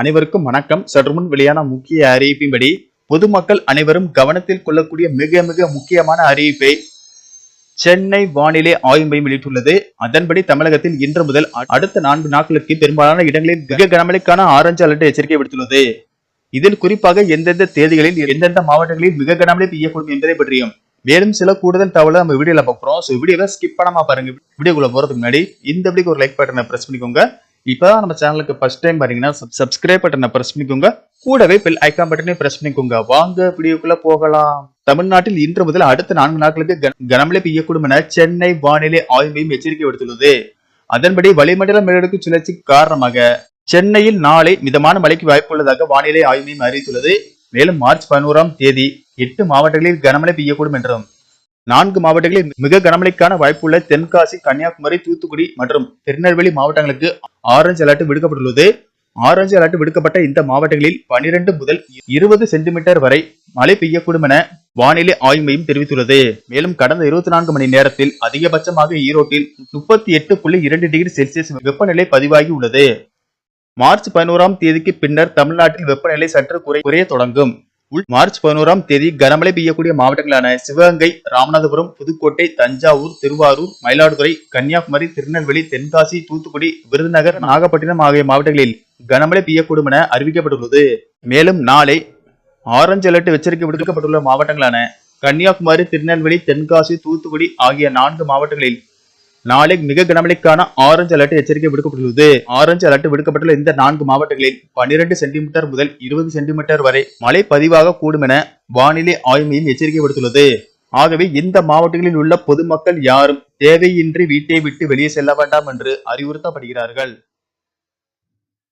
அனைவருக்கும் வணக்கம். சற்று முன் வெளியான முக்கிய அறிவிப்பின்படி பொதுமக்கள் அனைவரும் கவனத்தில் கொள்ளக்கூடிய மிக மிக முக்கியமான அறிவிப்பை சென்னை வானிலை ஆய்வு மையம் வெளியிட்டுள்ளது. அதன்படி தமிழகத்தில் இன்று முதல் அடுத்த நான்கு நாட்களுக்கு பெரும்பாலான இடங்களில் மிக கனமழைக்கான ஆரஞ்சு அலர்ட் எச்சரிக்கை விடுத்துள்ளது. இதில் குறிப்பாக எந்தெந்த தேதிகளில் எந்தெந்த மாவட்டங்களில் மிக கனமழை பெய்யக்கூடும் என்பதை பற்றியும் மேலும் சில கூடுதல் தகவலை நம்ம வீடியோல பார்க்குறோம் ஸோ வீடியோவை ஸ்கிப் பண்ணாம பாருங்க. வீடியோக்குள்ள போறதுக்கு முன்னாடி இந்த வீடியோக்கு ஒரு லைக் பட்டனை பிரஸ் பண்ணிக்கோங்க. இப்பதான் நம்ம சேனலுக்கு ஃபர்ஸ்ட் டைம் பாத்தீங்கன்னா சப்ஸ்கிரைப் பட்டனை பிரஸ் பண்ணிக்கோங்க. கூடவே பெல் ஐக்கான் பட்டனை பிரஸ் பண்ணிக்கோங்க. வாங்க வீடியோக்குள்ள போகலாம். தமிழ்நாட்டில் இன்று முதல் அடுத்த நான்கு நாட்களுக்கு கனமழை பெய்யக்கூடும் என சென்னை வானிலை ஆய்வு மையம் எச்சரிக்கை விடுத்துள்ளது. அதன்படி வளிமண்டல மேலடுக்கு சுழற்சி காரணமாக சென்னையில் நாளை மிதமான மழைக்கு வாய்ப்புள்ளதாக வானிலை ஆய்வு மையம் அறிவித்துள்ளது. மேலும் மார்ச் பதினோராம் தேதி எட்டு மாவட்டங்களில் கனமழை பெய்யக்கூடும் என்றும் நான்கு மாவட்டங்களில் மிக கனமழைக்கான வாய்ப்புள்ள தென்காசி கன்னியாகுமரி தூத்துக்குடி மற்றும் திருநெல்வேலி மாவட்டங்களுக்கு ஆரஞ்சு அலர்ட் விடுக்கப்பட்டுள்ளது. ஆரஞ்சு அலர்ட் விடுக்கப்பட்ட இந்த மாவட்டங்களில் 12 முதல் இருபது சென்டிமீட்டர் வரை மழை பெய்யக்கூடும் என வானிலை ஆய்வு மையம் தெரிவித்துள்ளது. மேலும் கடந்த இருபத்தி நான்கு மணி நேரத்தில் அதிகபட்சமாக ஈரோட்டில் முப்பத்தி எட்டு புள்ளி இரண்டு டிகிரி செல்சியஸ் வெப்பநிலை பதிவாகி உள்ளது. மார்ச் பதினோராம் தேதிக்கு பின்னர் தமிழ்நாட்டில் வெப்பநிலை சற்று குறை குறைய தொடங்கும். மார்ச் பதினோராம் தேதி கனமழை பெய்யக்கூடிய மாவட்டங்களான சிவகங்கை ராமநாதபுரம் புதுக்கோட்டை தஞ்சாவூர் திருவாரூர் மயிலாடுதுறை கன்னியாகுமரி திருநெல்வேலி தென்காசி தூத்துக்குடி விருதுநகர் நாகப்பட்டினம் ஆகிய மாவட்டங்களில் கனமழை பெய்யக்கூடும் என அறிவிக்கப்பட்டுள்ளது. மேலும் நாளை ஆரஞ்சு அலர்ட் எச்சரிக்கை விடுக்கப்பட்டுள்ள மாவட்டங்களான கன்னியாகுமரி திருநெல்வேலி தென்காசி தூத்துக்குடி ஆகிய நான்கு மாவட்டங்களில் நாளை மிக கனமழைக்கான ஆரஞ்சு அலர்ட் எச்சரிக்கை விடுக்கப்பட்டுள்ளது. ஆரஞ்சு அலர்ட் விடுக்கப்பட்டுள்ள இந்த நான்கு மாவட்டங்களில் 12 சென்டிமீட்டர் முதல் இருபது சென்டிமீட்டர் வரை மழை பதிவாக கூடும் என வானிலை ஆய்வு மையம் எச்சரிக்கை விடுத்துள்ளது. ஆகவே இந்த மாவட்டங்களில் உள்ள பொதுமக்கள் யாரும் தேவையின்றி வீட்டை விட்டு வெளியே செல்ல வேண்டாம் என்று அறிவுறுத்தப்படுகிறார்கள்.